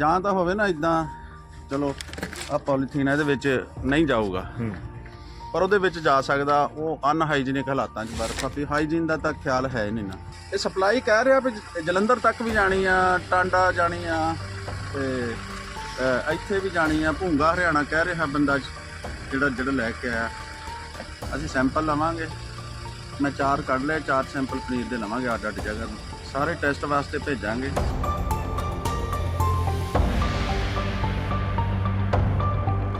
ਜਾਂ ਤਾਂ ਹੋਵੇ ਨਾ ਇਦਾਂ ਚਲੋ ਆ ਪੋਲੀਥੀਨ ਇਹਦੇ ਵਿੱਚ ਨਹੀਂ ਜਾਊਗਾ। ਪਰ ਉਹਦੇ ਵਿੱਚ ਜਾ ਸਕਦਾ ਉਹ ਅਨਹਾਈਜੀਨਿਕ ਹਾਲਾਤਾਂ 'ਚ ਬਰਫ ਆ ਵੀ ਹਾਈਜੀਨ ਦਾ ਤਾਂ ਖਿਆਲ ਹੈ ਹੀ ਨਹੀਂ ਨਾ। ਇਹ ਸਪਲਾਈ ਕਹਿ ਰਿਹਾ ਵੀ ਜਲੰਧਰ ਤੱਕ ਵੀ ਜਾਣੀ ਆ ਟਾਂਡਾ ਜਾਣੀ ਆ ਤੇ ਇੱਥੇ ਵੀ ਜਾਣੀ ਆ ਭੂੰਗਾ ਹਰਿਆਣਾ ਕਹਿ ਰਿਹਾ ਬੰਦਾ ਜਿਹੜਾ ਜਿਹੜਾ ਲੈ ਕੇ ਆਇਆ। ਅਸੀਂ ਸੈਂਪਲ ਲਵਾਂਗੇ। ਮੈਂ ਚਾਰ ਕੱਢ ਲਏ ਚਾਰ ਸੈਂਪਲ ਪਨੀਰ ਦੇ ਲਵਾਂਗੇ ਅੱਡ ਅੱਡ ਜਗ੍ਹਾ ਸਾਰੇ ਟੈਸਟ ਵਾਸਤੇ ਭੇਜਾਂਗੇ।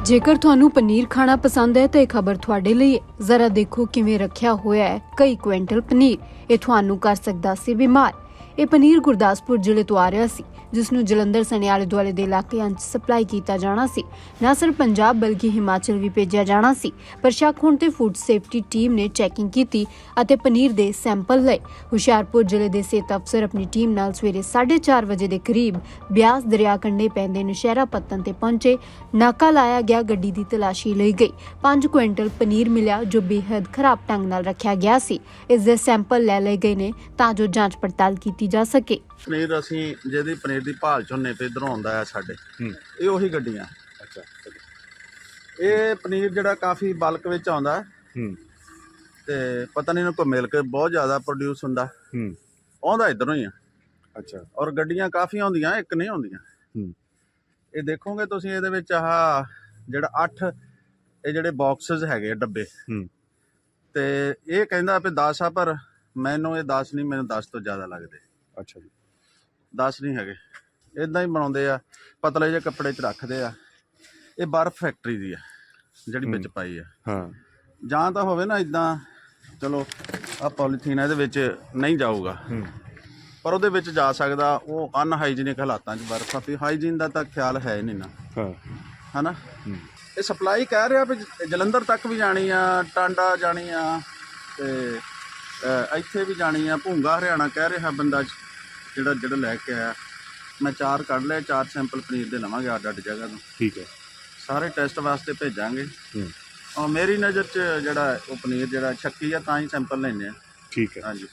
ਜੇਕਰ ਤੁਹਾਨੂੰ ਪਨੀਰ ਖਾਣਾ ਪਸੰਦ ਹੈ ਤਾਂ ਇਹ ਖਬਰ ਤੁਹਾਡੇ ਲਈ ਹੈ। ਜ਼ਰਾ ਦੇਖੋ ਕਿਵੇਂ ਰੱਖਿਆ ਹੋਇਆ ਹੈ। ਕਈ ਕੁਇੰਟਲ ਪਨੀਰ। ਇਹ ਤੁਹਾਨੂੰ ਕਰ ਸਕਦਾ ਸੀ ਬਿਮਾਰ। ਇਹ ਪਨੀਰ ਗੁਰਦਾਸਪੁਰ ਜ਼ਿਲ੍ਹੇ ਤੋਂ ਆ ਰਿਹਾ ਸੀ, ਜਿਸ ਨੂੰ ਜਲੰਧਰ ਸਣੇ ਆਲੇ ਦੁਆਲੇ ਦੇ ਇਲਾਕਿਆਂ 'ਚ ਸਪਲਾਈ ਕੀਤਾ ਜਾਣਾ ਸੀ। ਨਾ ਸਿਰਫ ਪੰਜਾਬ ਬਲਕਿ ਹਿਮਾਚਲ ਵੀ ਭੇਜਿਆ ਜਾਣਾ ਸੀ। ਪਰ ਸ਼ੱਕ ਹੋਣ ਤੇ ਫੂਡ ਸੇਫਟੀ ਟੀਮ ਨੇ ਚੈਕਿੰਗ ਕੀਤੀ ਅਤੇ ਪਨੀਰ ਦੇ ਸੈਂਪਲ ਲਏ। ਹੁਸ਼ਿਆਰਪੁਰ ਜ਼ਿਲ੍ਹੇ ਦੇ ਸਿਹਤ ਅਫਸਰ ਆਪਣੀ ਟੀਮ ਨਾਲ ਸਵੇਰੇ 4:30 ਵਜੇ ਦੇ ਕਰੀਬ ਬਿਆਸ ਦਰਿਆ ਕੰਢੇ ਪੈਂਦੇ ਨਸ਼ਹਿਰਾ ਪੱਤਨ ਤੇ ਪਹੁੰਚੇ। ਨਾਕਾ ਲਾਇਆ ਗਿਆ, ਗੱਡੀ ਦੀ ਤਲਾਸ਼ੀ ਲਈ ਗਈ। 5 ਕੁਇੰਟਲ ਪਨੀਰ ਮਿਲਿਆ, ਜੋ ਬੇहद ਖਰਾਬ ਢੰਗ ਨਾਲ ਰੱਖਿਆ ਗਿਆ ਸੀ। ਇਸ ਦੇ ਸੈਂਪਲ ਲੈ ਲਏ ਗਏ ਨੇ ਤਾਂ ਜੋ ਜਾਂਚ ਪੜਤਾਲ ਕੀਤੀ ਜਾ ਸਕੇ। ਪਨੀਰ ਅਸੀਂ ਜਿਹਦੀ ਪਨੀਰ ਦੀ ਭਾਲ ਝੋਨੇ ਤੇ ਇਧਰੋਂ ਆਉਂਦਾ ਹੈ ਸਾਡੇ। ਇਹ ਉਹੀ ਗੱਡੀਆਂ। ਅੱਛਾ ਇਹ ਪਨੀਰ ਜਿਹੜਾ ਕਾਫੀ ਬਲਕ ਵਿੱਚ ਆਉਂਦਾ। ਹੈ। ਤੇ ਪਤਾ ਨਹੀਂ ਇਹਨੂੰ ਕੋਈ ਮਿਲਕ ਬਹੁਤ ਜ਼ਿਆਦਾ ਪ੍ਰੋਡਿਊਸ ਹੁੰਦਾ। ਹੂੰ। ਆਉਂਦਾ ਇਧਰੋਂ ਹੀ ਆ। ਅੱਛਾ। ਔਰ ਗੱਡੀਆਂ ਕਾਫੀ ਆਉਂਦੀਆਂ ਇੱਕ ਨਹੀਂ ਆਉਂਦੀਆਂ। ਹੂੰ। ਇਹ ਦੇਖੋਗੇ ਤੁਸੀਂ ਇਹਦੇ ਵਿੱਚ ਆਹ ਜਿਹੜਾ 8 ਇਹ ਜਿਹੜੇ ਬਾਕਸਸ ਹੈਗੇ ਆ, ਡੱਬੇ। ਹੂੰ। ਤੇ ਇਹ ਕਹਿੰਦਾ ਵੀ 10 ਆ ਪਰ ਮੈਨੂੰ ਇਹ 10 ਨਹੀਂ ਮੈਨੂੰ 10 ਤੋਂ ਜ਼ਿਆਦਾ ਲੱਗਦੇ। ਅੱਛਾ ਜੀ। 10 ਨਹੀਂ ਹੈਗੇ। ਇਦਾਂ ਹੀ ਬਣਾਉਂਦੇ ਆ ਪਤਲੇ ਜਿਹੇ ਕੱਪੜੇ 'ਚ ਰੱਖਦੇ ਆ। ਇਹ ਬਰਫ ਫੈਕਟਰੀ ਦੀ ਆ ਜਿਹੜੀ ਵਿੱਚ ਪਾਈ ਆ। ਹਾਂ। ਜਾਂ ਤਾਂ ਹੋਵੇ ਨਾ ਇਦਾਂ ਚਲੋ ਆ ਪੋਲੀਥੀਨ ਇਹਦੇ ਵਿੱਚ ਨਹੀਂ ਜਾਊਗਾ। ਪਰ ਉਹਦੇ ਵਿੱਚ ਜਾ ਸਕਦਾ ਉਹ ਅਨਹਾਈਜੀਨਿਕ ਹਾਲਾਤਾਂ 'ਚ ਬਰਫ ਆ ਵੀ ਹਾਈਜੀਨ ਦਾ ਤਾਂ ਖਿਆਲ ਹੈ ਹੀ ਨਹੀਂ ਨਾ। ਹਾਂ। ਹਨਾ? ਇਹ ਸਪਲਾਈ ਕਹਿ ਰਿਹਾ ਵੀ ਜਲੰਧਰ ਤੱਕ ਵੀ ਜਾਣੀ ਆ ਟਾਂਡਾ ਜਾਣੀ ਆ ਤੇ ਇੱਥੇ ਵੀ ਜਾਣੀ ਆ ਭੂੰਗਾ ਹਰਿਆਣਾ ਕਹਿ ਰਿਹਾ ਬੰਦਾ ਜਿਹੜਾ ਜਿਹੜਾ ਲੈ ਕੇ ਆਇਆ। ਮੈਂ ਚਾਰ ਕੱਢ ਲਏ ਚਾਰ ਸੈਂਪਲ ਪਨੀਰ ਦੇ ਲਵਾਂਗੇ ਅੱਡ ਅੱਡ ਜਗ੍ਹਾ ਤੋਂ। ਠੀਕ ਹੈ। ਸਾਰੇ ਟੈਸਟ ਵਾਸਤੇ ਭੇਜਾਂਗੇ। ਹੂੰ। ਔਰ ਮੇਰੀ ਨਜ਼ਰ 'ਚ ਜਿਹੜਾ ਉਹ ਪਨੀਰ ਜਿਹੜਾ ਸ਼ੱਕੀ ਆ ਤਾਂ ਹੀ ਸੈਂਪਲ ਲੈਣੇ ਆ। ਠੀਕ ਹੈ। ਹਾਂਜੀ।